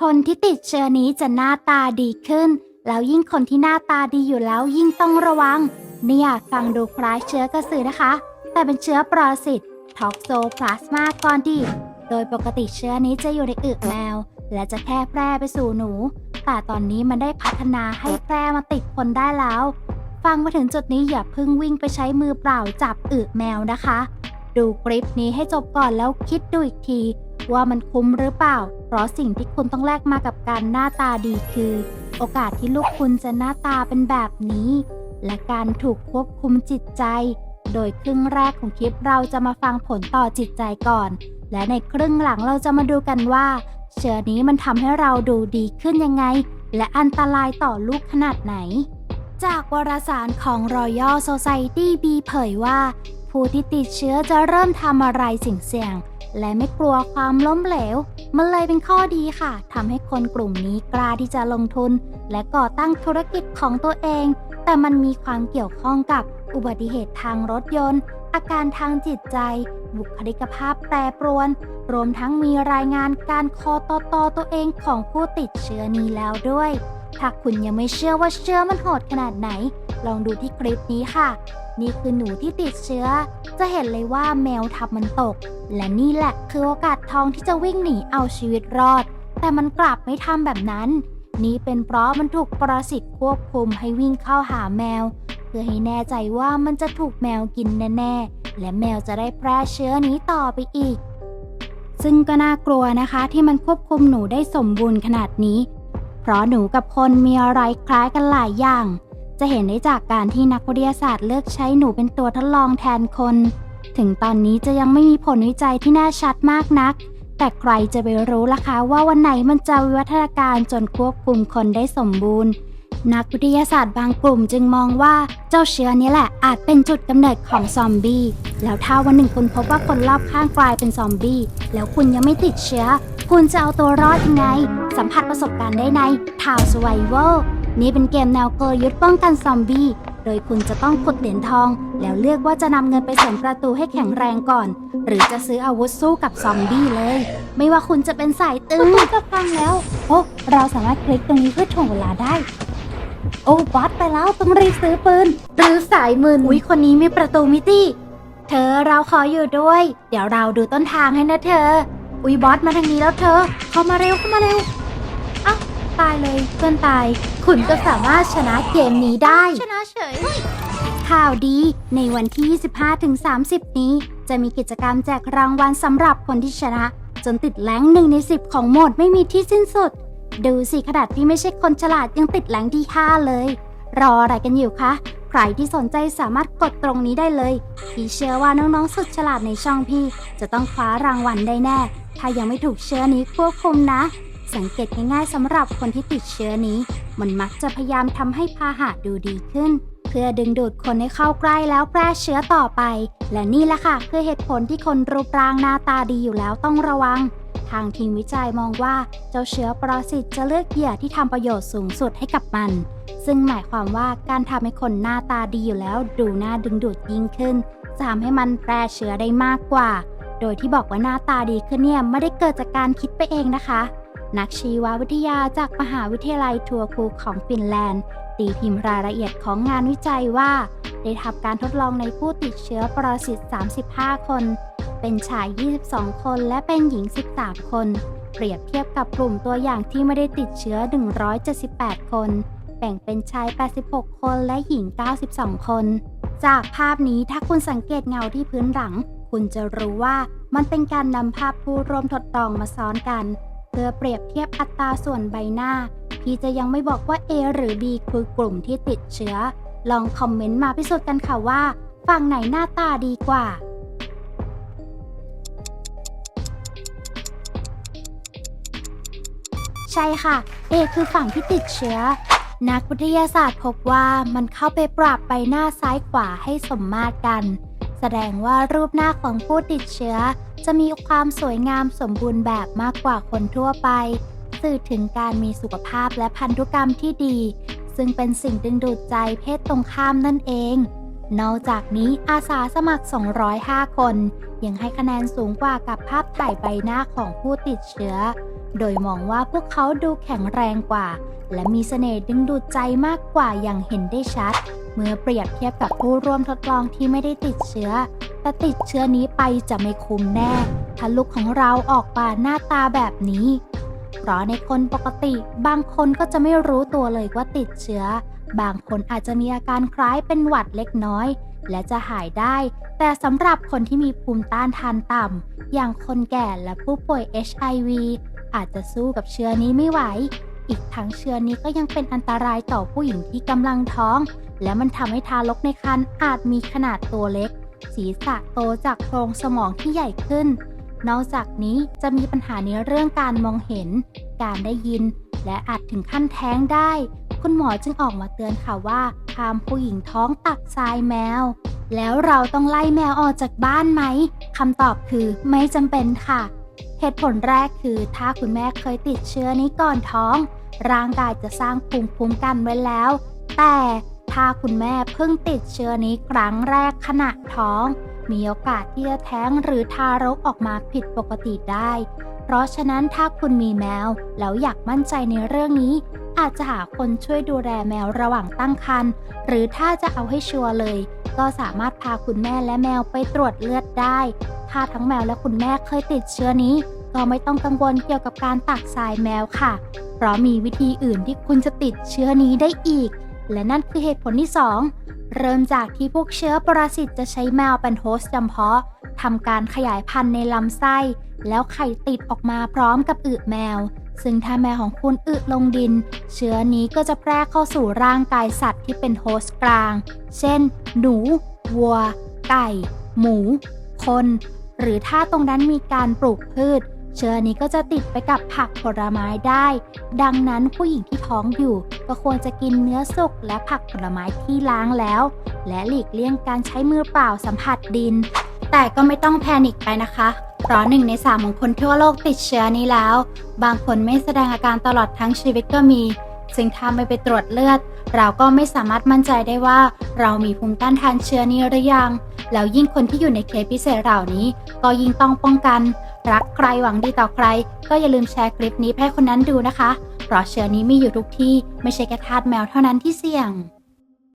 คนที่ติดเชื้อนี้จะหน้าตาดีขึ้น แล้วยิ่งคนที่หน้าตาดีอยู่แล้วยิ่งต้องระวัง เนี่ยฟังดูคล้ายเชื้อกระสือนะคะ แต่เป็นเชื้อปรสิตท็อกโซพลาสมาก่อนดี โดยปกติเชื้อนี้จะอยู่ในอึแมว และจะแพร่แพร่ไปสู่หนู แต่ตอนนี้มันได้พัฒนาให้แพร่มาติดคนได้แล้ว ฟังมาถึงจุดนี้อย่าเพิ่งวิ่งไปใช้มือเปล่าจับอึแมวนะคะ ดูคลิปนี้ให้จบก่อนแล้วคิดดูอีกที ว่ามันคุ้มหรือเปล่า เพราะสิ่งที่คุณต้องแลกมากับการหน้าตาดีคือ โอกาสที่ลูกคุณจะหน้าตาเป็นแบบนี้ และการถูกควบคุมจิตใจ โดยครึ่งแรกของคลิปเราจะมาฟังผลต่อจิตใจก่อน และในครึ่งหลังเราจะมาดูกันว่า เชื้อนี้มันทำให้เราดูดีขึ้นยังไง และอันตรายต่อลูกขนาดไหน จากวารสารของ Royal Society B เผยว่า ผู้ที่ติดเชื้อจะเริ่มทำอะไรสิ่งเสี่ยง และไม่กลัวความล้มเหลว มันเลยเป็นข้อดีค่ะทำให้คนกลุ่มนี้กล้าที่จะลงทุน และก่อตั้งธุรกิจของตัวเอง แต่มันมีความเกี่ยวข้องกับอุบัติเหตุทางรถยนต์ อาการทางจิตใจ บุคลิกภาพแปรปรวน รวมทั้งมีรายงานการคอตอตอตัวเองของผู้ติดเชื้อนี้แล้วด้วย ถ้าคุณยังไม่เชื่อว่าเชื้อมันโหดขนาดไหน ลองดูที่คลิปนี้ค่ะ นี่คือหนูที่ติดเชื้อ จะเห็นเลยว่าแมวทับมันตก และนี่แหละคือโอกาสทองที่จะวิ่งหนีเอาชีวิตรอด แต่มันกลับไม่ทำแบบนั้น นี่เป็นเพราะมันถูกปรสิตควบคุมให้วิ่งเข้าหาแมว เพื่อให้แน่ใจว่ามันจะถูกแมวกินแน่ๆ และแมวจะได้แพร่เชื้อนี้ต่อไปอีกซึ่งก็น่ากลัวนะคะที่มันควบคุมหนูได้สมบูรณ์ขนาดนี้ เพราะหนูกับคนมีอะไรคล้ายกันหลายอย่าง จะเห็นได้จากการที่นักวิทยาศาสตร์เลือกใช้หนูเป็นตัวทดลองแทนคน ถึงตอนนี้จะยังไม่มีผลวิจัยที่แน่ชัดมากนัก แต่ใครจะไปรู้ล่ะคะว่าวันไหนมันจะวิวัฒนาการจนควบคุมคนได้สมบูรณ์นักวิทยาศาสตร์บางกลุ่มจึงมองว่าเจ้าเชื้อนี้แหละอาจเป็นจุดกำเนิดของซอมบี้ แล้วถ้าวันหนึ่งคุณพบว่าคนรอบข้างกลายเป็นซอมบี้ แล้วคุณยังไม่ติดเชื้อ คุณจะเอาตัวรอดยังไง สัมผัสประสบการณ์ได้ใน t o w Survival นี่เป็นเกมแนวกลยุทธ์ป้องกันซอมบี้ โดยคุณจะต้องขุดเหรียญทอง แล้วเลือกว่าจะนำเงินไปเสริมประตูให้แข็งแรงก่อน หรือจะซื้ออาวุธสู้กับซอมบี้เลย ไม่ว่าคุณจะเป็นสายตึงก็ฟังแล้ว โอ้ เราสามารถคลิกตรงนี้เพื่อถ่วงเวลาได้ โอ้บอสไปแล้วต้องรีบซื้อปืน หรือสายมืนวิคนนี้มีประตูมิติ เธอเราขออยู่ด้วย เดี๋ยวเราดูต้นทางให้นะเธอ อุยบอสมาทางนี้แล้วเธอ เข้ามาเร็วเข้ามาเร็ว ตายเลยเพื่อนตาย คุณก็สามารถชนะเกมนี้ได้ ชนะเฉย ข่าวดีในวันที่ 25-30 นี้ จะมีกิจกรรมแจกรางวัลสำหรับคนที่ชนะ จนติดแรงหนึ่งใน 10 ของโหมดไม่มีที่สิ้นสุด ดูสิขนาดที่ไม่ใช่คนฉลาดยังติดแรงที่ 5 เลย รออะไรกันอยู่คะ ใครที่สนใจสามารถกดตรงนี้ได้เลยพี่เชื่อว่าน้องๆสุดฉลาดในช่องพี่ จะต้องคว้ารางวัลได้แน่ ถ้ายังไม่ถูกเชื้อนี้ควบคุมนะ สังเกตง่ายๆสำหรับคนที่ติดเชื้อนี้ มันมักจะพยายามทำให้พาหะดูดีขึ้น เพื่อดึงดูดคนให้เข้าใกล้แล้วแพร่เชื้อต่อไป และนี่แหละค่ะคือเหตุผลที่คนรูปร่างหน้าตาดีอยู่แล้วต้องระวัง ทางทีมวิจัยมองว่าเจ้าเชื้อปรสิตจะเลือกเหยื่อที่ทำประโยชน์สูงสุดให้กับมัน ซึ่งหมายความว่าการทำให้คนหน้าตาดีอยู่แล้ว ดูน่าดึงดูดยิ่งขึ้นจะทำให้มันแพร่เชื้อได้มากกว่า โดยที่บอกว่าหน้าตาดีขึ้นเนี่ยไม่ได้เกิดจากการคิดไปเองนะคะ นักชีววิทยาจากมหาวิทยาลัยทัวคูของฟินแลนด์ ตีพิมพ์รายละเอียดของงานวิจัยว่า ได้ทำการทดลองในผู้ติดเชื้อปรสิต 35 คน เป็นชาย 22 คนและเป็นหญิง 13 คน เปรียบเทียบกับกลุ่มตัวอย่างที่ไม่ได้ติดเชื้อ 178 คน แบ่งเป็นชาย 86 คนและหญิง 92 คน จากภาพนี้ถ้าคุณสังเกตเงาที่พื้นหลัง คุณจะรู้ว่ามันเป็นการนำภาพผู้ร่วมทดลองมาซ้อนกัน เพื่อเปรียบเทียบอัตราส่วนใบหน้า พี่จะยังไม่บอกว่า A หรือ B คือกลุ่มที่ติดเชื้อ ลองคอมเมนต์มาพิสูจน์กันค่ะว่า ฝั่งไหนหน้าตาดีกว่าใช่ค่ะ A คือฝั่งที่ติดเชื้อ นักวิทยาศาสตร์พบว่ามันเข้าไปปรับใบหน้าซ้ายขวาให้สมมาตรกัน แสดงว่ารูปหน้าของผู้ติดเชื้อ จะมีความสวยงามสมบูรณ์แบบมากกว่าคนทั่วไป สื่อถึงการมีสุขภาพและพันธุกรรมที่ดี ซึ่งเป็นสิ่งดึงดูดใจเพศตรงข้ามนั่นเอง นอกจากนี้อาสาสมัคร 205 คน ยังให้คะแนนสูงกว่ากับภาพถ่ายใบหน้าของผู้ติดเชื้อ โดยมองว่าพวกเขาดูแข็งแรงกว่า และมีเสน่ห์ดึงดูดใจมากกว่าอย่างเห็นได้ชัด เมื่อเปรียบเทียบกับผู้ร่วมทดลองที่ไม่ได้ติดเชื้อ แต่ติดเชื้อนี้ไปจะไม่คุ้มแน่ ถ้าลูกของเราออกมาหน้าตาแบบนี้ เพราะในคนปกติบางคนก็จะไม่รู้ตัวเลยว่าติดเชื้อ บางคนอาจจะมีอาการคล้ายเป็นหวัดเล็กน้อย และจะหายได้ แต่สำหรับคนที่มีภูมิต้านทานต่ำ อย่างคนแก่และผู้ป่วย HIV อาจจะสู้กับเชื้อนี้ไม่ไหว อีกทั้งเชื้อนี้ก็ยังเป็นอันตรายต่อผู้หญิงที่กำลังท้อง และมันทำให้ทารกในครรภ์อาจมีขนาดตัวเล็ก ศีรษะโตจากโพรงสมองที่ใหญ่ขึ้น นอกจากนี้จะมีปัญหาในเรื่องการมองเห็น การได้ยิน และอาจถึงขั้นแท้งได้ คุณหมอจึงออกมาเตือนค่ะว่าห้ามผู้หญิงท้องตักทรายแมว แล้วเราต้องไล่แมวออกจากบ้านไหมคำตอบคือไม่จำเป็นค่ะ เหตุผลแรกคือถ้าคุณแม่เคยติดเชื้อนี้ก่อนท้อง ร่างกายจะสร้างภูมิคุ้มกันไว้แล้ว แต่ถ้าคุณแม่เพิ่งติดเชื้อนี้ครั้งแรกขณะท้อง มีโอกาสที่จะแท้งหรือทารกออกมาผิดปกติได้ เพราะฉะนั้นถ้าคุณมีแมว แล้วอยากมั่นใจในเรื่องนี้ อาจจะหาคนช่วยดูแลแมวระหว่างตั้งครรภ์หรือถ้าจะเอาให้ชัวร์เลย ก็สามารถพาคุณแม่และแมวไปตรวจเลือดได้ ถ้าทั้งแมวและคุณแม่เคยติดเชื้อนี้ ก็ไม่ต้องกังวลเกี่ยวกับการตักทรายแมวค่ะ เพราะมีวิธีอื่นที่คุณจะติดเชื้อนี้ได้อีก และนั่นคือเหตุผลที่ 2 เริ่มจากที่พวกเชื้อปรสิตจะใช้แมวเป็นโฮสต์จำเพาะ ทำการขยายพันธุ์ในลำไส้ แล้วไข่ติดออกมาพร้อมกับอึแมว ซึ่งถ้าแมวของคุณอึลงดิน เชื้อนี้ก็จะแพร่เข้าสู่ร่างกายสัตว์ที่เป็นโฮสต์กลาง เช่น หนู วัว ไก่ หมู คน หรือถ้าตรงนั้นมีการปลูกพืช เชื้อนี้ก็จะติดไปกับผักผลไม้ได้ ดังนั้นผู้หญิงที่ท้องอยู่ ก็ควรจะกินเนื้อสุกและผักผลไม้ที่ล้างแล้ว และหลีกเลี่ยงการใช้มือเปล่าสัมผัสดิน แต่ก็ไม่ต้องแพนิคไปนะคะ เพราะหนึ่งในสามของคนทั่วโลกติดเชื้อนี้แล้ว บางคนไม่แสดงอาการตลอดทั้งชีวิตก็มี ซึ่งถ้าไม่ไปตรวจเลือด เราก็ไม่สามารถมั่นใจได้ว่า เรามีภูมิต้านทานเชื้อนี้หรือยัง แล้วยิ่งคนที่อยู่ในเคสพิเศษเหล่านี้ ก็ยิ่งต้องป้องกัน รักใครหวังดีต่อใคร ก็อย่าลืมแชร์คลิปนี้ให้คนนั้นดูนะคะ เพราะเชื้อนี้มีอยู่ทุกที่ ไม่ใช่แค่ทาสแมวเท่านั้นที่เสี่ยง